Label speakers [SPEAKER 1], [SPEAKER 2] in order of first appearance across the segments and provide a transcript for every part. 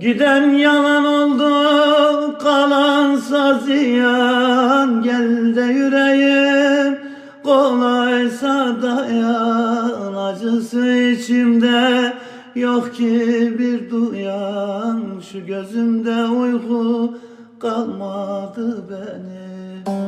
[SPEAKER 1] Giden yalan oldu kalan ziyan Gel de yüreğim kolaysa dayan. Acısı içimde yok ki bir duyan. Şu gözümde uyku kalmadı benim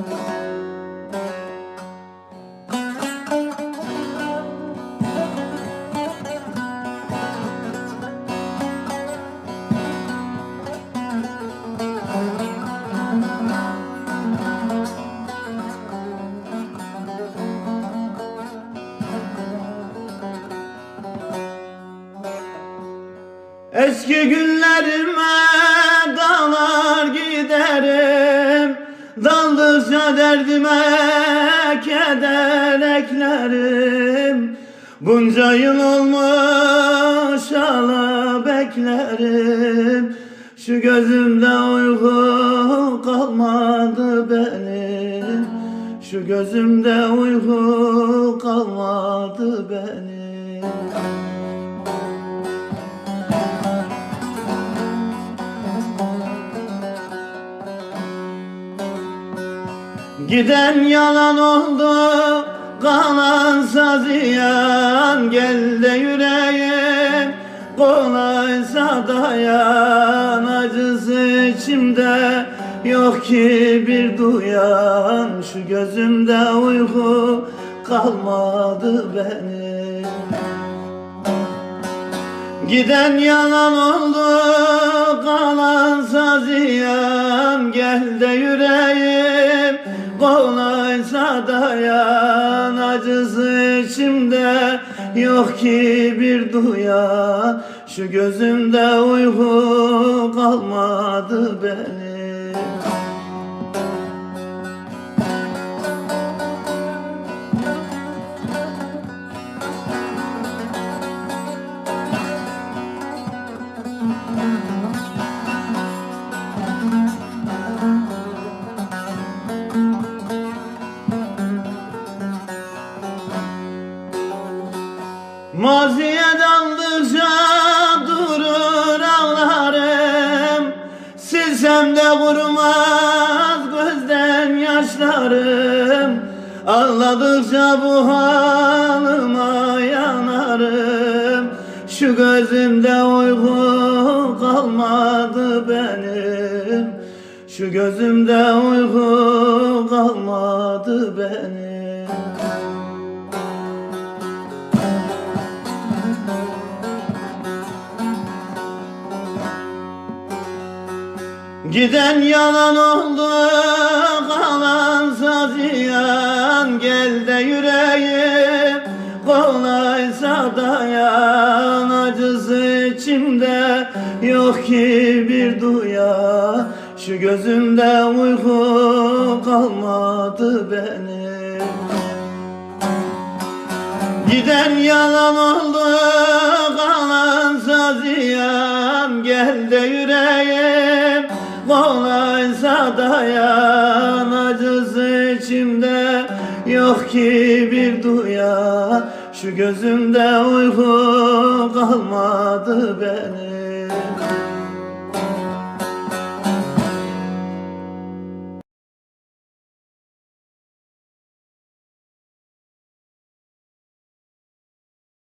[SPEAKER 1] Eski günlerime dalar giderim. Daldıkça derdime keder eklerim. Bunca yıl olmuş hala beklerim. Şu gözümde uyku kalmadı benim. Şu gözümde uyku kalmadı benim Giden yalan oldu kalansa ziyan Gel de yüreğim. Kolaysa dayan Acısı içimde yok ki bir duyan. Şu gözümde uyku kalmadı benim. Giden yalan oldu kalansa ziyan Gel de yüreğim kolaysa dayan Acısı içimde yok ki bir duyan Şu gözümde uyku kalmadı benim yaşlarım Ağladıkça bu halıma yanarım. Şu gözümde uyku kalmadı benim. Şu gözümde uyku kalmadı benim. Giden yalan oldu içimde yok ki bir duyan Şu gözümde uyku kalmadı benim. Giden yalan oldu kalansa ziyan Gel de yüreğim kolaysa dayan. Acısı içimde yok ki bir duyan Şu gözümde uyku kalmadı benim